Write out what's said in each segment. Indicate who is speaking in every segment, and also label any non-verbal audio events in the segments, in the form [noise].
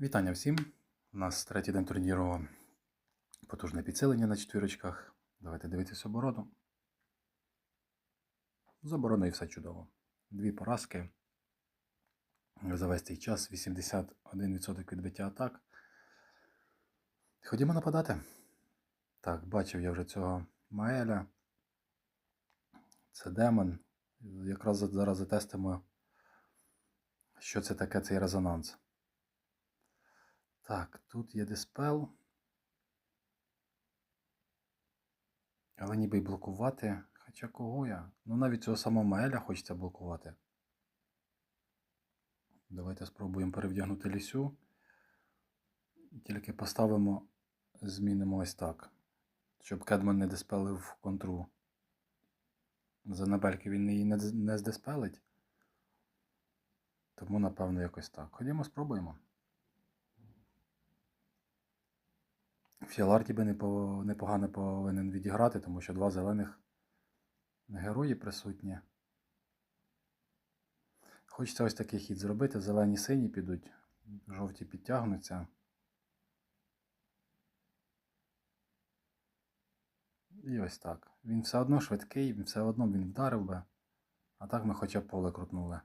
Speaker 1: Вітання всім. У нас третій день турніру. Потужне підсилення на четвірочках. Давайте дивитися оборону. З обороною все чудово. Дві поразки. За весь цей час 81% відбиття атак. Ходімо нападати. Так, бачив я вже цього Маеля. Це демон. Якраз зараз затестимо, що це таке цей резонанс. Так, тут є диспел. Але ніби й блокувати. Хоча кого я? Ну навіть цього самого Маеля хочеться блокувати. Давайте спробуємо перевдягнути лісю. Тільки поставимо, змінимо ось так. Щоб Кедман не диспелив контру. За набельки він її не, здиспелить. Тому, напевно, якось так. Ходімо, спробуємо. Фіаларті би непогано повинен відіграти, тому що два зелених герої присутні. Хочеться ось такий хід зробити. Зелені сині підуть, жовті підтягнуться. І ось так. Він все одно швидкий, все одно він вдарив би. А так ми хоча б поле крутнули.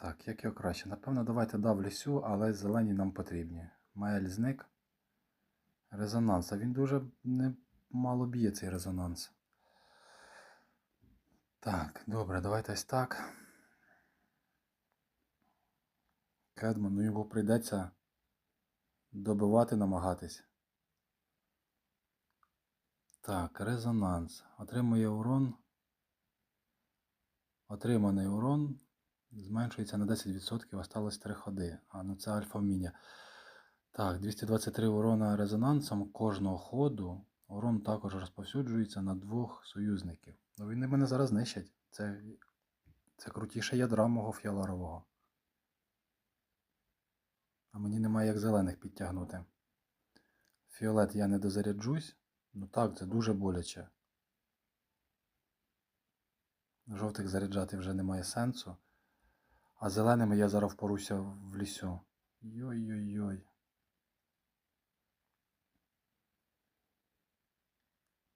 Speaker 1: Так, як його краще? Напевно, давайте дав лісю, але зелені нам потрібні. Маель зник. Резонанс. А він дуже не мало б'є цей резонанс. Так, добре, давайте ось так. Кедман, ну його прийдеться добивати, намагатись. Так, резонанс. Отримує урон. Отриманий урон зменшується на 10%, осталось 3 ходи. А, ну це альфа міня. Так, 223 урона резонансом кожного ходу. Урон також розповсюджується на двох союзників. Ну вони мене зараз знищать. Це, це крутіше ядра мого фіаларового. А мені немає як зелених підтягнути. Фіолет я не дозаряджусь. Ну так, це дуже боляче. Жовтих заряджати вже немає сенсу. А зеленими я зараз впоруся в лісю. Йой-йой-йой.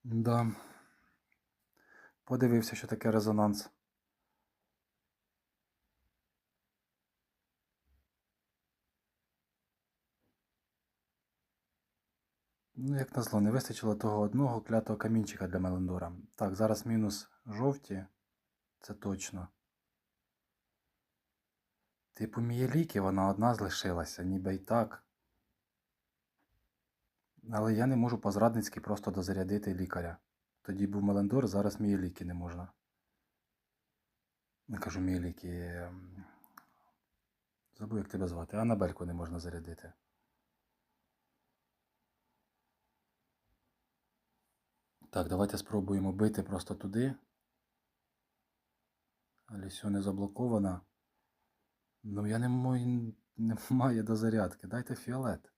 Speaker 1: Да. Подивився, що таке резонанс. Ну, як назло, не вистачило того одного клятого камінчика для Мелендора. Так, зараз мінус жовті. Це точно. Типу Мієліки, вона одна залишилася, ніби й так. Але я не можу по-зрадницьки просто дозарядити лікаря. Тоді був Мелендор, зараз Мієліки не можна. Не кажу Мієліки. ем, Забув, як тебе звати. Анабельку не можна зарядити. Так, давайте спробуємо бити просто туди. Лісю не заблокована. Ну я не маю, немає [laughs] до зарядки. Дайте фіолет.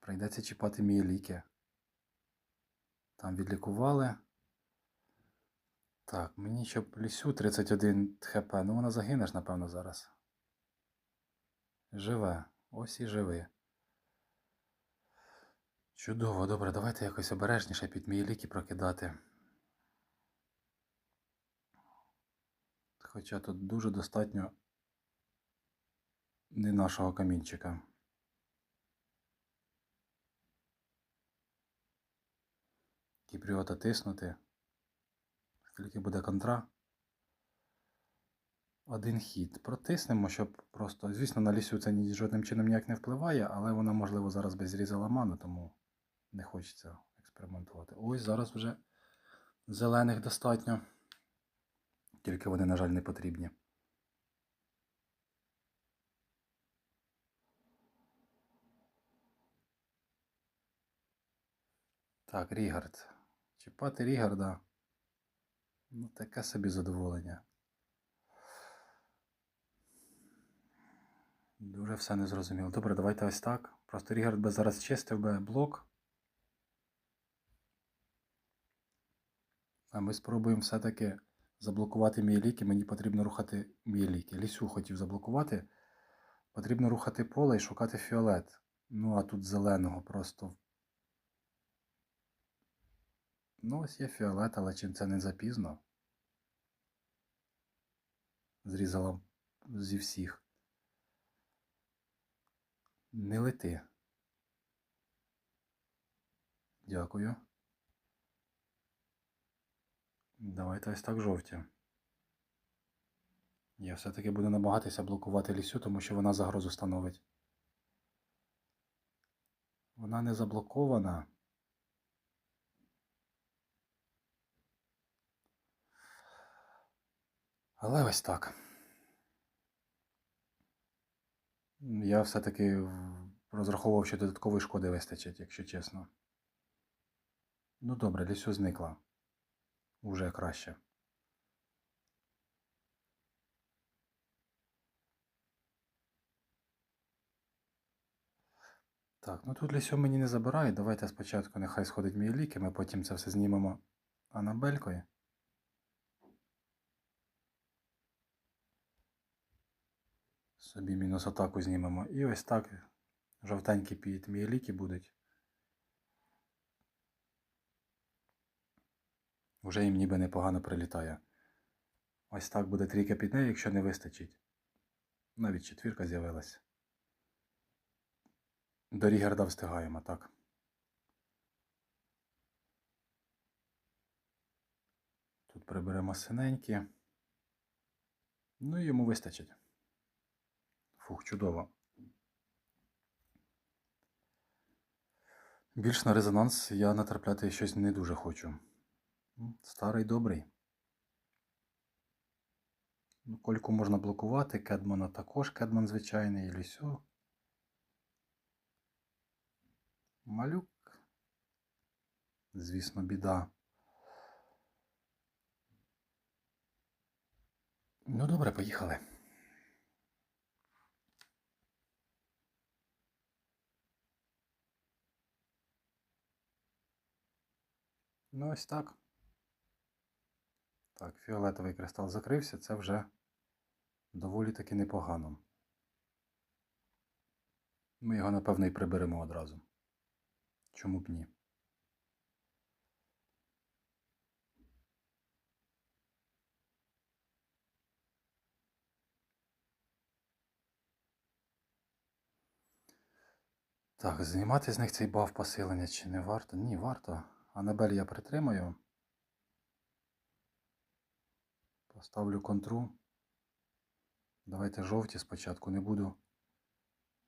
Speaker 1: Прийдеться чіпати мої ліки. Там відлікували. Так, мені щоб лісю 31 хп. Ну вона загине ж, напевно, зараз. Живе. Ось і живи. Чудово, добре, давайте якось обережніше під мої ліки прокидати. Хоча тут дуже достатньо не нашого камінчика. Кіпріота тиснути. Скільки буде контра? Один хід. Протиснемо, щоб просто. Звісно, на лісю це жодним чином ніяк не впливає, але вона, можливо, зараз би зрізала ману, тому не хочеться експериментувати. Ось зараз вже зелених достатньо. Тільки вони, на жаль, не потрібні. Так, Рігард. Чіпати Рігарда. Ну, таке собі задоволення. Дуже все незрозуміло. Добре, давайте ось так. Просто Рігард би зараз чистив би блок. А ми спробуємо все-таки заблокувати мій лік, і мені потрібно рухати мій лік. Лісю хотів заблокувати. Потрібно рухати поле і шукати фіолет. Ну, а тут зеленого просто. Ну, ось є фіолет, але чим це не запізно. Зрізала зі всіх. Не лети. Дякую. Давайте ось так жовті. Я все-таки буду намагатися блокувати лісю, тому що вона загрозу становить. Вона не заблокована. Але ось так. Я все-таки розраховував, що додаткової шкоди вистачить, якщо чесно. Ну добре, лісю зникла. Уже краще. Так, ну тут лісю мені не забирають. Давайте спочатку нехай сходить мій лік, і ми потім це все знімемо анабелькою. Собі мінус атаку знімемо. І ось так жовтенькі під мій ліки будуть. Вже їм ніби непогано прилітає. Ось так буде трійка під нею, якщо не вистачить. Навіть четвірка з'явилась. До Рігерда встигаємо, так. Тут приберемо синенькі. Ну і йому вистачить. Фух, чудово. Більш на резонанс я натрапляти щось не дуже хочу. Старий добрий. Ну, Кольку можна блокувати, Кедмана також, Кедман звичайний, і Лісю. Малюк. Звісно, біда. Ну добре, поїхали. Ну ось так. Так, фіолетовий кристал закрився, це вже доволі таки непогано. Ми його, напевно, і приберемо одразу. Чому б ні? Так, знімати з них цей баф посилення чи не варто? Ні, варто. Анабель я притримаю. Поставлю контру. Давайте жовті спочатку не буду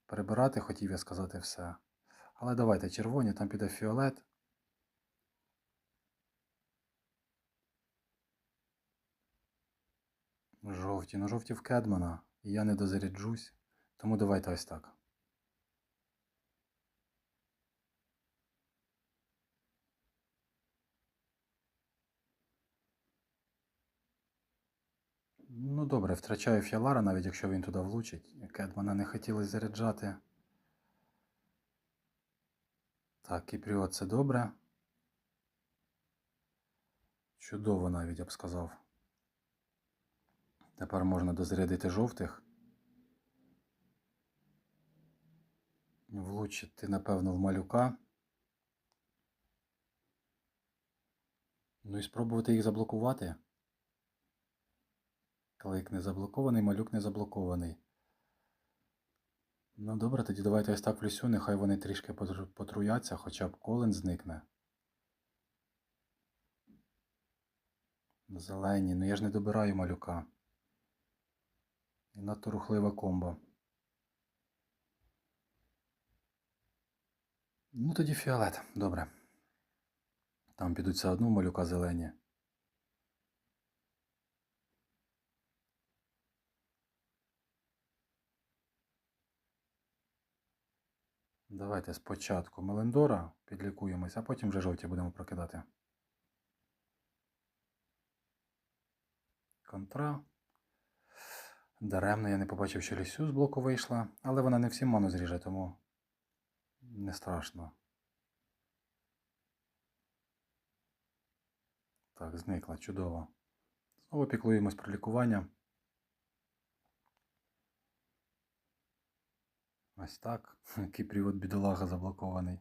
Speaker 1: перебирати, хотів я сказати все. Але давайте червоні, там піде фіолет. Жовті. Ну жовті в Кедмана. І я не дозаряджусь. Тому давайте ось так. Ну добре, втрачаю Фіалара, навіть якщо він туди влучить. Кедмана не хотілося заряджати. Так, Кіпріот це добре. Чудово навіть я б сказав. Тепер можна дозарядити жовтих. Влучити, напевно, в малюка. Ну і спробувати їх заблокувати. Клик не заблокований, малюк не заблокований. Ну добре, тоді давайте ось так в лісю, нехай вони трішки потруяться, хоча б колен зникне. Зелені, ну я ж не добираю малюка. І надто рухлива комбо. Ну тоді фіолет, добре. Там підуть все одно малюка зелені. Давайте спочатку Мелендора підлікуємось, а потім вже жовті будемо прокидати. Контра. Даремно я не побачив, що лісю з блоку вийшла, але вона не всім ману зріже, тому не страшно. Так, зникла, чудово. Знову піклуємось про лікування. Ось так. [laughs] Який привод бідолага заблокований.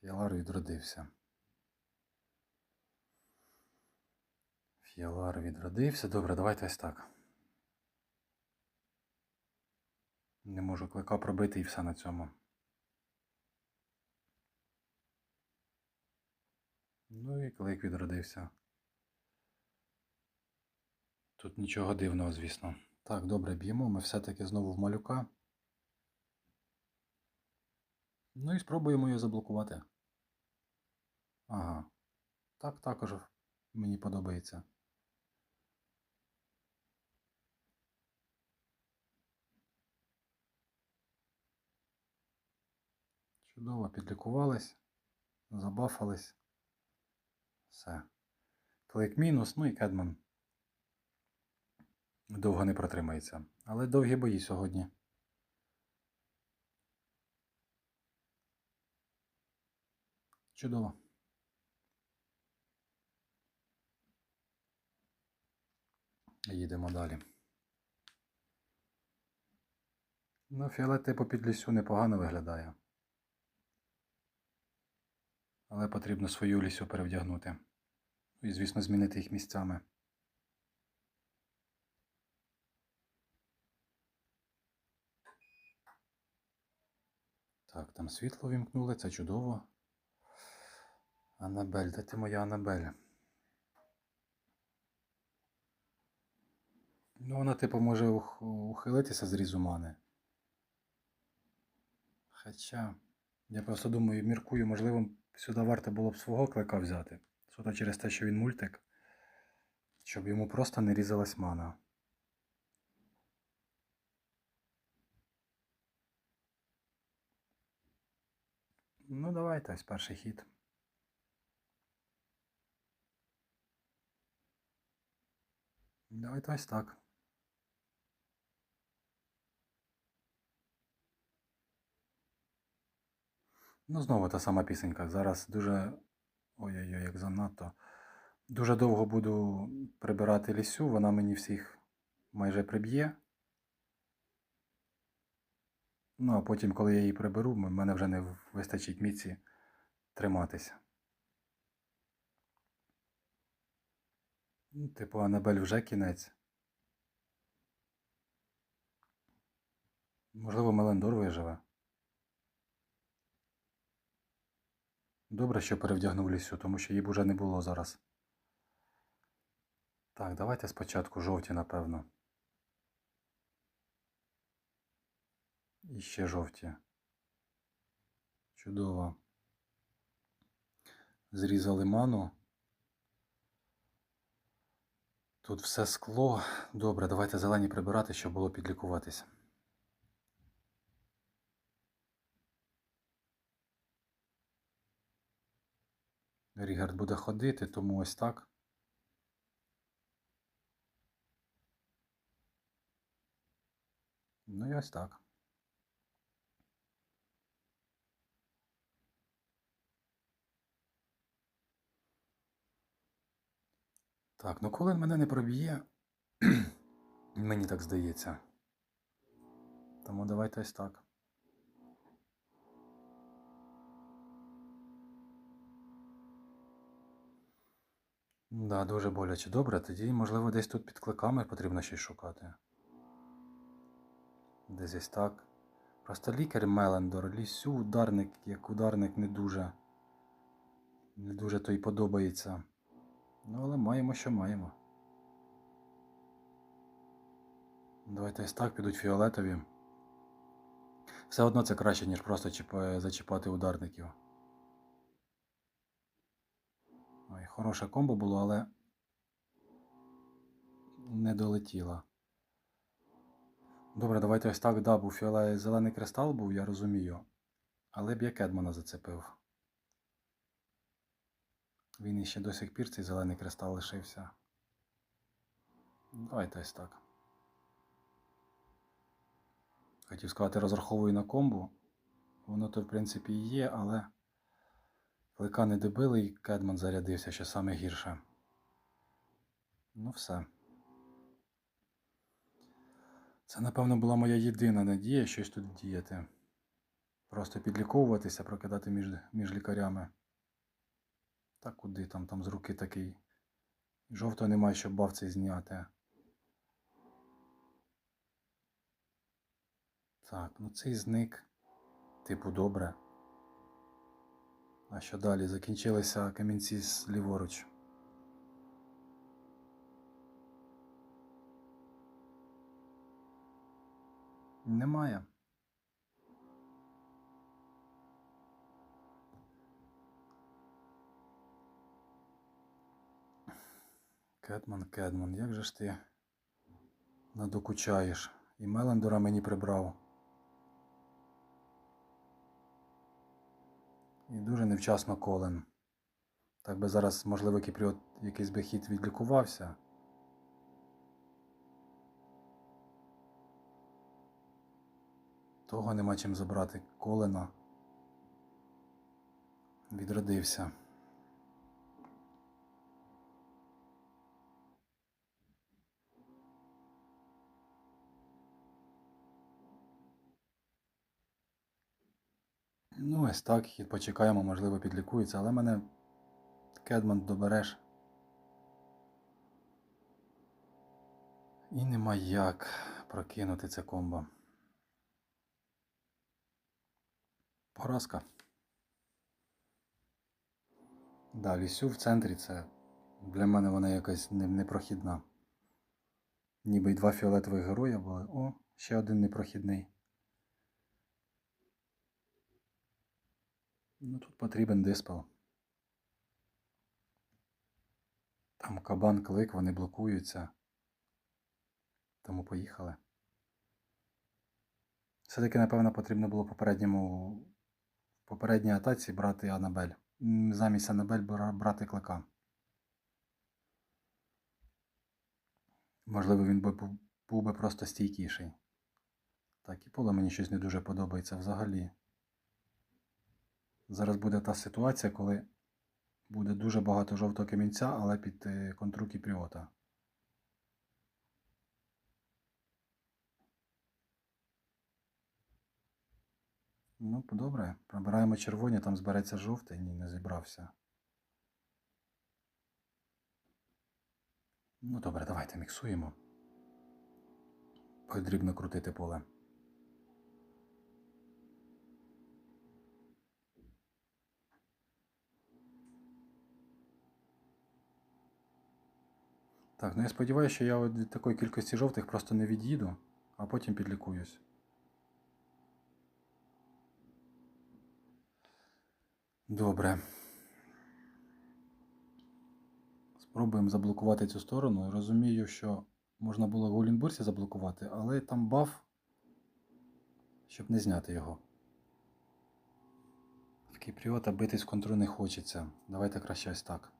Speaker 1: Фіалар відродився. Фіалар відродився. Добре, давайте ось так. Не можу клика пробити і все на цьому. Ну і клик відродився. Тут нічого дивного, звісно. Так, добре, б'ємо. Ми все-таки знову в малюка. Ну і спробуємо її заблокувати. Ага. Так також мені подобається. Чудово, підлікувались, забафались. Все. Клик мінус, ну і Кедман. Довго не протримається. Але довгі бої сьогодні. Чудово. Їдемо далі. Ну, фіолет по підлісю непогано виглядає. Але потрібно свою лісю перевдягнути. Ну І, звісно, змінити їх місцями. Так, там світло вімкнули, це чудово. Анабель, де ти моя Анабель? Ну, вона, типу, може ух- ухилитися з різу мани. Хоча, я просто думаю, міркую, можливо, сюди варто було б свого клика взяти. Суто через те, що він мультик, щоб йому просто не різалась мана. Ну, давайте ось перший хід. Давайте ось так. Ну, знову та сама пісенька. Зараз дуже. Ой-ой-ой, як занадто. Дуже довго буду прибирати лісю, вона мені всіх майже приб'є. Ну, а потім, коли я її приберу, в мене вже не вистачить міці триматися. Ну, Типу, Анабель вже кінець. Можливо, Мелендор виживе. Добре, що перевдягнув лісю, тому що її б уже не було зараз. Так, давайте спочатку жовті, напевно. І ще жовті. Чудово. Зрізали ману. Тут все скло. Добре, давайте зелені прибирати, щоб було підлікуватися. Рігард буде ходити, тому ось так. Ну і ось так. Так, ну коли мене не проб'є, [clears throat] мені так здається. Тому давайте ось так. Да, дуже боляче. Добре, тоді, можливо, десь тут під кликами потрібно щось шукати. Десь ось так. Просто лікар Мелендор, лісю ударник, як ударник не дуже. Не дуже то й подобається. Ну, але маємо, що маємо. Давайте ось так підуть фіолетові. Все одно це краще, ніж просто зачіпати ударників. Ой, хороше комбо було, але не долетіло. Добре, давайте ось так, да, був фіолетовий зелений кристал був, я розумію. Але б я Кедмана зацепив. Він іще до сих пір цей зелений кристал лишився. Давайте ось так. Хотів сказати, розраховую на комбу. Воно то, в принципі, є, але клика не добили і Кедман зарядився, що саме гірше. Ну все. Це, напевно, була моя єдина надія щось тут діяти. Просто підліковуватися, прокидати між, між лікарями. Та куди там, там з руки такий. Жовтого немає, щоб бавцей зняти. Так, ну цей зник. Типу, добре. А що далі? Закінчилися камінці з ліворуч. Немає. Кедман, Кедман, як же ж ти надокучаєш? І Мелендора мені прибрав. І дуже невчасно Колен. Так би зараз, можливо, Кіпріот якийсь би хід відлікувався. Того нема чим забрати. Колена відродився. Ну, ось так, хід почекаємо, можливо, підлікується, але мене Кедман добереш. І нема як прокинути це комбо. Поразка. Да, лісю в центрі це для мене вона якась непрохідна. Ніби й два фіолетових героя були. О, ще один непрохідний. Ну тут потрібен диспел. Там кабан клик, вони блокуються. Тому поїхали. Все-таки, напевно, потрібно було попередньому в попередній атаці брати Анабель. Замість Анабель брати клика. Можливо, він би був би просто стійкіший. Так, і поле мені щось не дуже подобається взагалі. Зараз буде та ситуація, коли буде дуже багато жовтого камінця, але під е, контру Кіпріота. Ну, добре. Пробираємо червоні, там збереться жовтий. Ні, не зібрався. Ну, добре, давайте міксуємо. Потрібно крутити поле. Так, ну я сподіваюся, що я від такої кількості жовтих просто не від'їду, а потім підлікуюсь. Добре. Спробуємо заблокувати цю сторону. Розумію, що можна було в Гулінбурсі заблокувати, але там баф, щоб не зняти його. В Кіпріота битись в контру не хочеться. Давайте краще ось так.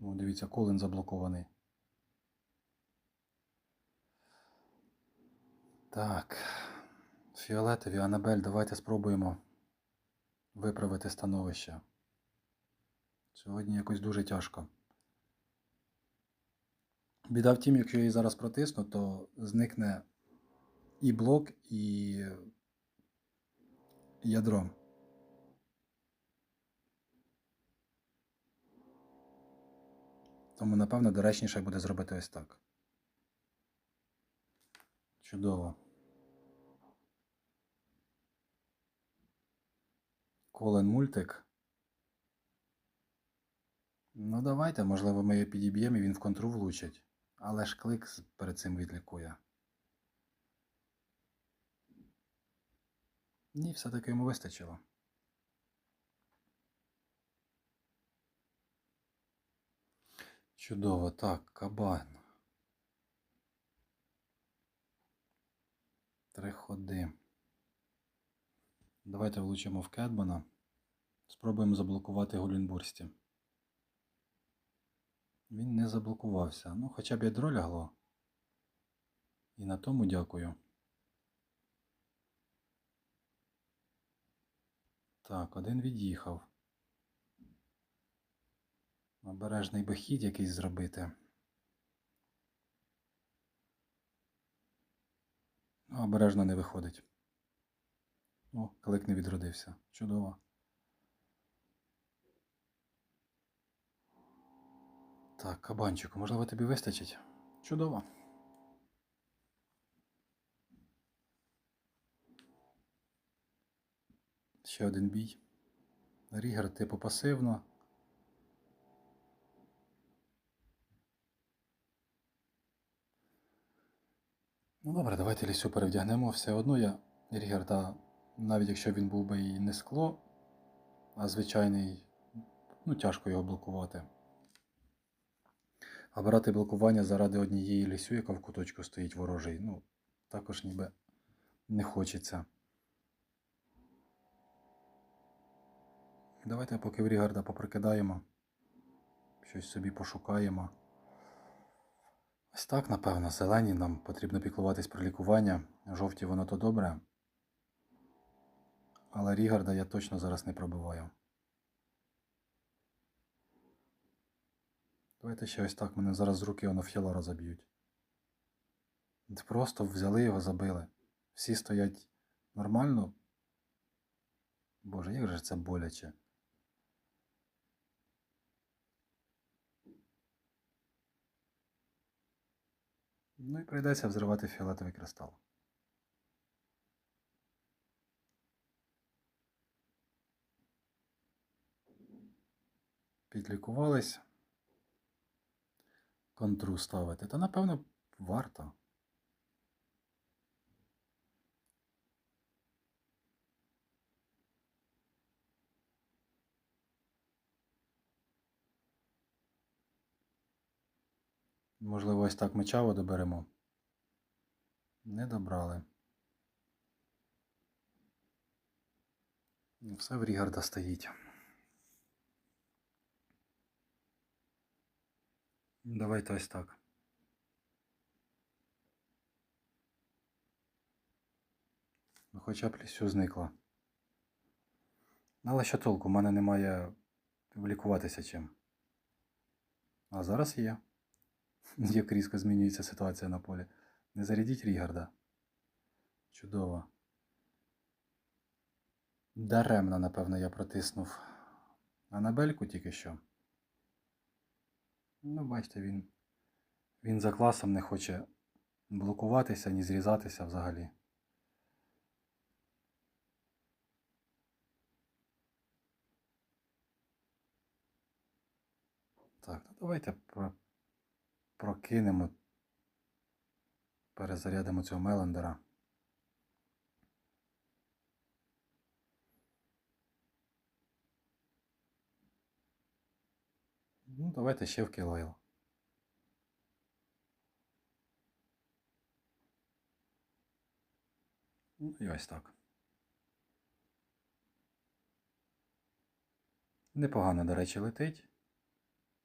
Speaker 1: Ну, дивіться, колен заблокований. Так. Фіолетові, Анабель, давайте спробуємо виправити становище. Сьогодні якось дуже тяжко. Біда в тім, якщо я її зараз протисну, то зникне і блок, і ядро. Тому, напевно, доречніше буде зробити ось так. Чудово. Колен мультик. Ну, давайте, можливо, ми її підіб'ємо і він в контру влучить. Але ж клик перед цим відлікує. Ні, все-таки йому вистачило. Чудово, так, кабан. Три ходи. Давайте влучимо в Кедбана. Спробуємо заблокувати Гулінбурсті. Він не заблокувався. Ну, хоча б ядро лягло. І на тому дякую. Так, один від'їхав. Обережний би хід якийсь зробити. Ну, Обережно не виходить. О, клик не відродився. Чудово. Так, кабанчику, можливо, тобі вистачить? Чудово. Ще один бій. Рігер типу пасивно. Ну добре, давайте лісю перевдягнемо. Все одно я Рігер, та навіть якщо він був би і не скло, а звичайний, ну тяжко його блокувати. А брати блокування заради однієї лісю, яка в куточку стоїть ворожий, ну, також ніби не хочеться. Давайте поки в Рігарда поприкидаємо. Щось собі пошукаємо. Ось так, напевно, зелені нам потрібно піклуватись про лікування. Жовті воно то добре. Але Рігарда я точно зараз не пробиваю. Давайте ще ось так, мене зараз з руки воно ф'єлора заб'ють. Просто взяли його, забили. Всі стоять нормально. Боже, як же це боляче. Ну і прийдеться взривати фіолетовий кристал. Підлікувались. Контру ставити. Та напевно варто. Можливо, ось так мечаво доберемо. Не добрали. Ну, Все в Рігарда стоїть. Давайте ось так. Ну, Хоча б лісю зникла. Але що толку, в мене немає лікуватися чим. А зараз є. [laughs] Як різко змінюється ситуація на полі. Не зарядіть Рігарда. Чудово. Даремно, напевно, я протиснув Анабельку тільки що. Ну, бачите, він, він за класом не хоче блокуватися, ні зрізатися взагалі. Так, ну давайте прокинемо, перезарядимо цього Мелендера. Ну, давайте ще в Кілайл. Ну, і ось так. Непогано, до речі, летить.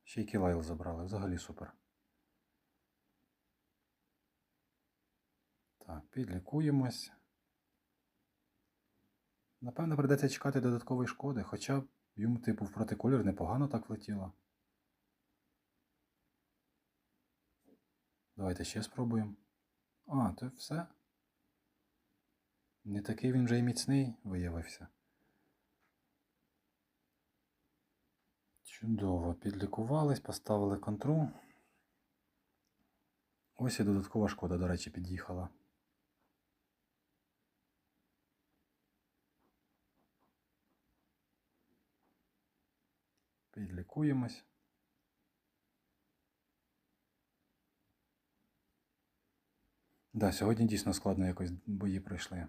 Speaker 1: Ще й кілайл забрали, взагалі супер. Так, підлікуємось. Напевно, придеться чекати додаткової шкоди, хоча йому, типу, в протиколір непогано так влетіло. Давайте ще спробуємо. А, то все. Не такий він вже й міцний виявився. Чудово, підлікувались, поставили контру. Ось і додаткова шкода, до речі, під'їхала. Підлікуємось. Да, сьогодні дійсно складно якось бої пройшли.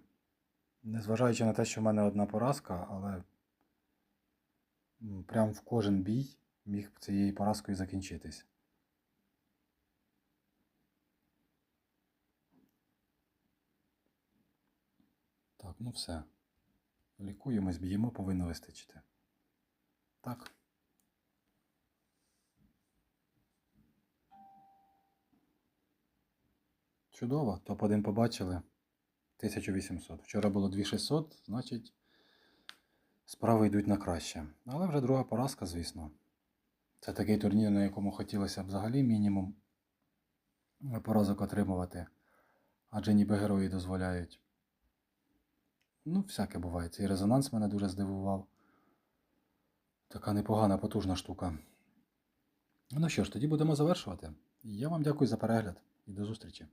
Speaker 1: Незважаючи на те, що в мене одна поразка, але прям в кожен бій міг цією поразкою закінчитись. Так, ну все. Лікуємось, б'ємо, повинно вистачити. Так. Чудово, топ-1 побачили. 1800. Вчора було 2600, значить справи йдуть на краще. Але вже друга поразка, звісно. Це такий турнір, на якому хотілося б взагалі мінімум поразок отримувати. Адже ніби герої дозволяють. Ну, всяке буває. Цей резонанс мене дуже здивував. Така непогана, потужна штука. Ну що ж, тоді будемо завершувати. Я вам дякую за перегляд і до зустрічі.